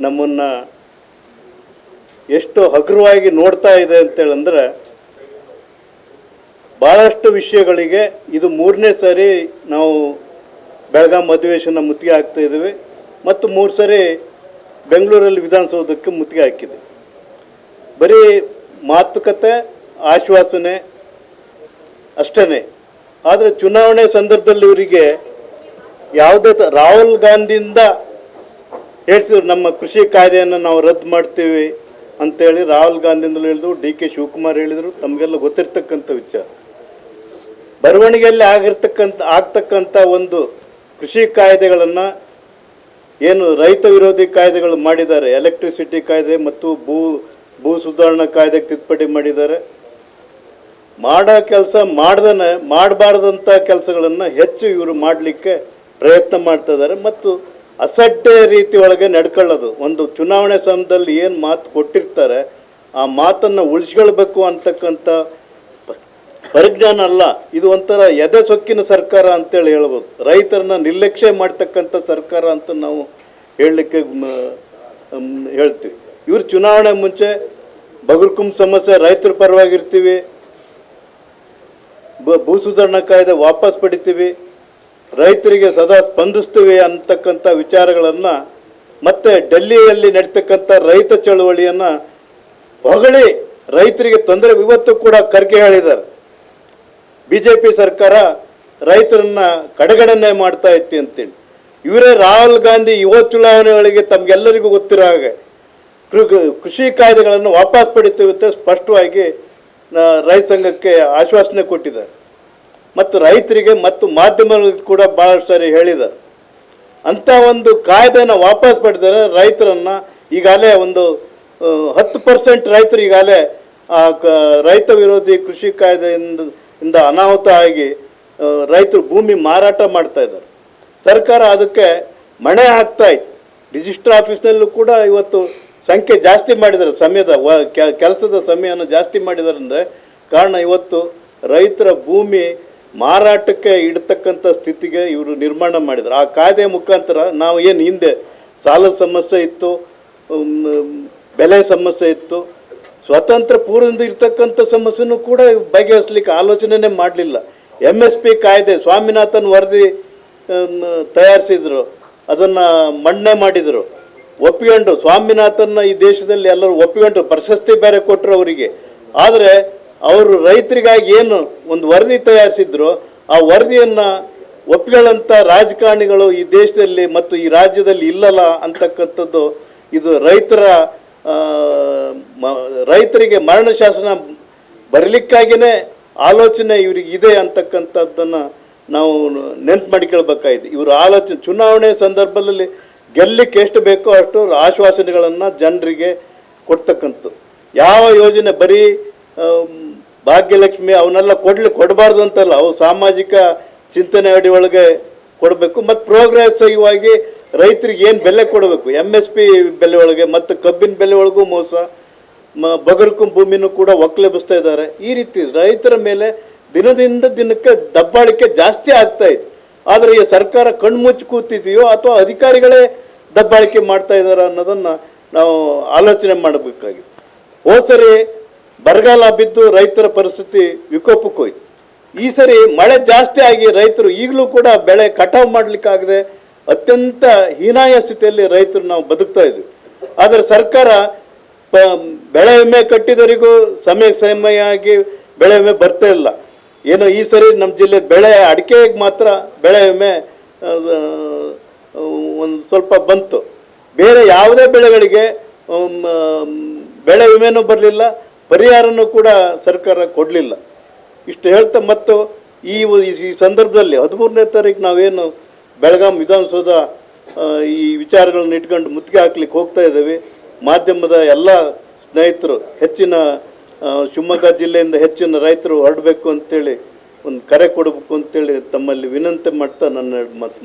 ನಮ್ಮನ್ನು ಎಷ್ಟು ಹಗುರವಾಗಿ ನೋಡ್ತಾ ಇದೆ ಅಂತೇಳಂದ್ರೆ ಭಾಳಷ್ಟು ವಿಷಯಗಳಿಗೆ ಇದು ಮೂರನೇ ಸಾರಿ ನಾವು ಬೆಳಗಾಂ ಅಧಿವೇಶನ ಮುತ್ತಿಗೆ ಹಾಕ್ತಾ ಇದ್ದೀವಿ ಮತ್ತು ಮೂರು ಸಾರಿ ಬೆಂಗಳೂರಲ್ಲಿ ವಿಧಾನಸೌಧಕ್ಕೆ ಮುತ್ತಿಗೆ ಹಾಕಿದೆ ಬರೀ ಮಾತುಕತೆ, ಆಶ್ವಾಸನೆ ಅಷ್ಟೇ ಆದರೆ ಚುನಾವಣೆ ಸಂದರ್ಭದಲ್ಲಿ ಇವರಿಗೆ ಯಾವುದೇ ರಾಹುಲ್ ಗಾಂಧಿಯಿಂದ ಹೇಳ್ಸಿದ್ರು ನಮ್ಮ ಕೃಷಿ ಕಾಯ್ದೆಯನ್ನು ನಾವು ರದ್ದು ಮಾಡ್ತೀವಿ ಅಂತೇಳಿ ರಾಹುಲ್ ಗಾಂಧಿಯಿಂದಲೂ ಹೇಳಿದ್ರು, ಡಿ ಕೆ ಶಿವಕುಮಾರ್ ಹೇಳಿದರು, ತಮಗೆಲ್ಲ ಗೊತ್ತಿರ್ತಕ್ಕಂಥ ವಿಚಾರ. ಬರವಣಿಗೆಯಲ್ಲಿ ಆಗಿರ್ತಕ್ಕಂಥ, ಆಗ್ತಕ್ಕಂಥ ಒಂದು ಕೃಷಿ ಕಾಯ್ದೆಗಳನ್ನು ಏನು ರೈತ ವಿರೋಧಿ ಕಾಯ್ದೆಗಳು ಮಾಡಿದ್ದಾರೆ ಎಲೆಕ್ಟ್ರಿಸಿಟಿ ಕಾಯ್ದೆ ಮತ್ತು ಭೂ ಭೂ ಸುಧಾರಣಾ ಕಾಯ್ದೆಗೆ ತಿದ್ದುಪಡಿ ಮಾಡಿದ್ದಾರೆ. ಮಾಡೋ ಕೆಲಸ ಮಾಡ್ದನ, ಮಾಡಬಾರ್ದಂಥ ಕೆಲಸಗಳನ್ನು ಹೆಚ್ಚು ಇವರು ಮಾಡಲಿಕ್ಕೆ ಪ್ರಯತ್ನ ಮಾಡ್ತಾ ಇದ್ದಾರೆ. ಮತ್ತು ಅಸಡ್ಡೆ ರೀತಿ ಒಳಗೆ ನಡ್ಕೊಳ್ಳೋದು. ಒಂದು ಚುನಾವಣೆ ಸಮಯದಲ್ಲಿ ಏನು ಮಾತು ಕೊಟ್ಟಿರ್ತಾರೆ, ಆ ಮಾತನ್ನು ಉಳಿಸ್ಕೊಳ್ಬೇಕು ಅಂತಕ್ಕಂಥ ಪರಿಜ್ಞಾನ ಅಲ್ಲ. ಇದು ಒಂಥರ ಎದೆ ಸೊಕ್ಕಿನ ಸರ್ಕಾರ ಅಂತೇಳಿ ಹೇಳ್ಬೋದು. ರೈತರನ್ನ ನಿರ್ಲಕ್ಷ್ಯ ಮಾಡ್ತಕ್ಕಂಥ ಸರ್ಕಾರ ಅಂತ ನಾವು ಹೇಳಲಿಕ್ಕೆ ಹೇಳ್ತೀವಿ. ಇವರು ಚುನಾವಣೆ ಮುಂಚೆ ಬಗರ್ಕುಂ ಸಮಸ್ಯೆ, ರೈತರ ಪರವಾಗಿರ್ತೀವಿ. ಭೂ ಸುಧಾರಣಾ ಕಾಯ್ದೆ ವಾಪಸ್ ಪಡಿತೀವಿ. ರೈತರಿಗೆ ಸದಾ ಸ್ಪಂದಿಸ್ತೀವಿ ಅಂತಕ್ಕಂಥ ವಿಚಾರಗಳನ್ನು ಮತ್ತೆ ಡೆಲ್ಲಿಯಲ್ಲಿ ನಡೀತಕ್ಕಂಥ ರೈತ ಚಳುವಳಿಯನ್ನು ಹೊಗಳಿ ರೈತರಿಗೆ ತೊಂದರೆ, ಇವತ್ತು ಕೂಡ ಖರ್ಗೆ ಹೇಳಿದ್ದಾರೆ. ಬಿ ಜೆ ಪಿ ಸರ್ಕಾರ ರೈತರನ್ನ ಕಡೆಗಣನೆ ಮಾಡ್ತಾ ಇತ್ತು ಅಂತೇಳಿ. ಇವರೇ ರಾಹುಲ್ ಗಾಂಧಿ ಯುವ ಚುನಾವಣೆಗಳಿಗೆ ತಮಗೆಲ್ಲರಿಗೂ ಗೊತ್ತಿರೋ ಹಾಗೆ ಕೃಷಿ ಕಾಯ್ದೆಗಳನ್ನು ವಾಪಸ್ ಪಡಿತೀವಿ ಅಂತ ಸ್ಪಷ್ಟವಾಗಿ ರೈತ ಸಂಘಕ್ಕೆ ಆಶ್ವಾಸನೆ ಕೊಟ್ಟಿದ್ದಾರೆ. ಮತ್ತು ರೈತರಿಗೆ ಮತ್ತು ಮಾಧ್ಯಮಗಳಿಗೆ ಕೂಡ ಭಾಳಷ್ಟು ಸಾರಿ ಹೇಳಿದ್ದಾರೆ. ಅಂಥ ಒಂದು ಕಾಯ್ದೆನ ವಾಪಸ್ ಪಡೆದರೆ ರೈತರನ್ನು ಈಗಾಗಲೇ ಒಂದು ಹತ್ತು ಪರ್ಸೆಂಟ್ ರೈತರು ಈಗಾಗಲೇ ಆ ಕ, ರೈತ ವಿರೋಧಿ ಕೃಷಿ ಕಾಯ್ದೆಯಿಂದ, ಇಂದ ಅನಾಹುತ ಆಗಿ ರೈತರು ಭೂಮಿ ಮಾರಾಟ ಮಾಡ್ತಾ ಇದ್ದಾರೆ. ಸರ್ಕಾರ ಅದಕ್ಕೆ ಮಣೆ ಹಾಕ್ತಾ ಇತ್ತು. ರಿಜಿಸ್ಟರ್ ಆಫೀಸ್ನಲ್ಲೂ ಕೂಡ ಇವತ್ತು ಸಂಖ್ಯೆ ಜಾಸ್ತಿ ಮಾಡಿದ್ದಾರೆ. ಸಮಯದ ಕೆಲಸದ ಸಮಯವನ್ನು ಜಾಸ್ತಿ ಮಾಡಿದ್ದಾರೆ ಅಂದರೆ ಕಾರಣ ಇವತ್ತು ರೈತರ ಭೂಮಿ ಮಾರಾಟಕ್ಕೆ ಇಡತಕ್ಕಂಥ ಸ್ಥಿತಿಗೆ ಇವರು ನಿರ್ಮಾಣ ಮಾಡಿದರು. ಆ ಕಾಯ್ದೆ ಮುಖಾಂತರ ನಾವು ಏನು ಹಿಂದೆ ಸಾಲದ ಸಮಸ್ಯೆ ಇತ್ತು ಬೆಲೆ ಸಮಸ್ಯೆ ಇತ್ತು, ಸ್ವತಂತ್ರ ಪೂರ್ವದಿಂದ ಇರ್ತಕ್ಕಂಥ ಸಮಸ್ಯೆನೂ ಕೂಡ ಬಗೆಹರಿಸ್ಲಿಕ್ಕೆ ಆಲೋಚನೆನೇ ಮಾಡಲಿಲ್ಲ. ಎಂ ಎಸ್ ಪಿ ಕಾಯ್ದೆ, ಸ್ವಾಮಿನಾಥನ್ ವರದಿ ತಯಾರಿಸಿದ್ರು. ಅದನ್ನು ಮಣ್ಣೆ ಮಾಡಿದರು. ಒಪ್ಪಿಕೊಂಡ್ರು. ಸ್ವಾಮಿನಾಥನ್ನ ಈ ದೇಶದಲ್ಲಿ ಎಲ್ಲರೂ ಒಪ್ಪಿಕೊಂಡ್ರು. ಪ್ರಶಸ್ತಿ ಬೇರೆ ಕೊಟ್ಟರು ಅವರಿಗೆ. ಆದರೆ ಅವರು ರೈತರಿಗಾಗಿ ಏನು ಒಂದು ವರದಿ ತಯಾರಿಸಿದ್ರು, ಆ ವರದಿಯನ್ನು ಒಪ್ಪಿಗಳಂಥ ರಾಜಕಾರಣಿಗಳು ಈ ದೇಶದಲ್ಲಿ ಮತ್ತು ಈ ರಾಜ್ಯದಲ್ಲಿ ಇಲ್ಲಲ್ಲ ಅಂತಕ್ಕಂಥದ್ದು, ಇದು ರೈತರ ರೈತರಿಗೆ ಮರಣ ಶಾಸನ ಬರಲಿಕ್ಕಾಗಿಯೇ ಆಲೋಚನೆ ಇವ್ರಿಗೆ ಇದೆ ಅಂತಕ್ಕಂಥದ್ದನ್ನು ನಾವು ನೆನ್ಪು ಮಾಡಿಕೊಳ್ಬೇಕಾಗಿದೆ. ಇವರು ಆಲೋಚನೆ, ಚುನಾವಣೆ ಸಂದರ್ಭದಲ್ಲಿ ಗೆಲ್ಲಕ್ಕೆ ಎಷ್ಟು ಬೇಕೋ ಅಷ್ಟು ಆಶ್ವಾಸನೆಗಳನ್ನು ಜನರಿಗೆ ಕೊಡ್ತಕ್ಕಂಥದ್ದು. ಯಾವ ಯೋಜನೆ ಬರೀ ಭಾಗ್ಯಲಕ್ಷ್ಮಿ ಅವನ್ನೆಲ್ಲ ಕೊಡ್ಲಿ ಕೊಡಬಾರ್ದು ಅಂತಲ್ಲ, ಅವು ಸಾಮಾಜಿಕ ಚಿಂತನೆ ಅಡಿ ಒಳಗೆ ಕೊಡಬೇಕು. ಮತ್ತು ಪ್ರೋಗ್ರೆಸಿವ್ ರೈತರಿಗೆ ಏನು ಬೆಲೆ ಕೊಡಬೇಕು? ಎಂ ಎಸ್ ಪಿ ಬೆಲೆ ಒಳಗೆ ಮತ್ತು ಕಬ್ಬಿನ ಬೆಲೆ ಒಳಗೂ ಮೋಸ. ಮ, ಬಗರ್ಕು ಭೂಮಿನೂ ಕೂಡ ಒಕ್ಕಲೆಬಿಸ್ತಾ ಇದ್ದಾರೆ. ಈ ರೀತಿ ರೈತರ ಮೇಲೆ ದಿನದಿಂದ ದಿನಕ್ಕೆ ದಬ್ಬಾಳಿಕೆ ಜಾಸ್ತಿ ಆಗ್ತಾ ಇದೆ. ಆದರೆ ಈ ಸರ್ಕಾರ ಕಣ್ಮುಚ್ಚಿ ಕೂತಿದೆಯೋ ಅಥವಾ ಅಧಿಕಾರಿಗಳೇ ದಬ್ಬಾಳಿಕೆ ಮಾಡ್ತಾ ಇದ್ದಾರೆ ಅನ್ನೋದನ್ನು ನಾವು ಆಲೋಚನೆ ಮಾಡಬೇಕಾಗಿದೆ. ಹೋದ ಸರಿ ಬರಗಾಲ ಬಿದ್ದು ರೈತರ ಪರಿಸ್ಥಿತಿ ವಿಕೋಪಕ್ಕೆ ಹೋಯ್ತು ಈ ಸರಿ ಮಳೆ ಜಾಸ್ತಿ ಆಗಿ ರೈತರು ಈಗಲೂ ಕೂಡ ಬೆಳೆ ಕಟಾವು ಮಾಡಲಿಕ್ಕಾಗದೆ ಅತ್ಯಂತ ಹೀನಾಯ ಸ್ಥಿತಿಯಲ್ಲಿ ರೈತರು ನಾವು ಬದುಕ್ತಾ ಇದ್ದೀವಿ ಆದರೆ ಸರ್ಕಾರ ಪ, ಬೆಳೆ ವಿಮೆ ಕಟ್ಟಿದವರಿಗೂ ಸಮಯ ಸಮಯ ಆಗಿ ಬೆಳೆ ವಿಮೆ ಬರ್ತಾ ಇಲ್ಲ. ಏನೋ ಈ ಸರಿ ನಮ್ಮ ಜಿಲ್ಲೆ ಬೆಳೆ ಅಡಿಕೆಗೆ ಮಾತ್ರ ಬೆಳೆ ವಿಮೆ ಒಂದು ಸ್ವಲ್ಪ ಬಂತು. ಬೇರೆ ಯಾವುದೇ ಬೆಳೆಗಳಿಗೆ ಬೆಳೆ ವಿಮೆನೂ ಬರಲಿಲ್ಲ. ಪರಿಹಾರನೂ ಕೂಡ ಸರ್ಕಾರ ಕೊಡಲಿಲ್ಲ ಇಷ್ಟು ಹೇಳ್ತಾ ಮತ್ತು ಈ ಈ ಸಂದರ್ಭದಲ್ಲಿ ಹದಿಮೂರನೇ ತಾರೀಕು ನಾವೇನು ಬೆಳಗಾಂ ವಿಧಾನಸೌಧ ಈ ವಿಚಾರಗಳನ್ನ ಇಟ್ಕೊಂಡು ಮುತ್ತಿಗೆ ಹಾಕ್ಲಿಕ್ಕೆ ಹೋಗ್ತಾ ಇದ್ದೇವೆ ಮಾಧ್ಯಮದ ಎಲ್ಲ ಸ್ನೇಹಿತರು, ಹೆಚ್ಚಿನ ಶಿವಮೊಗ್ಗ ಜಿಲ್ಲೆಯಿಂದ ಹೆಚ್ಚಿನ ರೈತರು ಹೊರಡಬೇಕು ಅಂತೇಳಿ ಒಂದು ಕರೆ ಕೊಡಬೇಕು ಅಂತೇಳಿ ತಮ್ಮಲ್ಲಿ ವಿನಂತಿ ಮಾಡ್ತಾ ನನ್ನ ಮಾತು.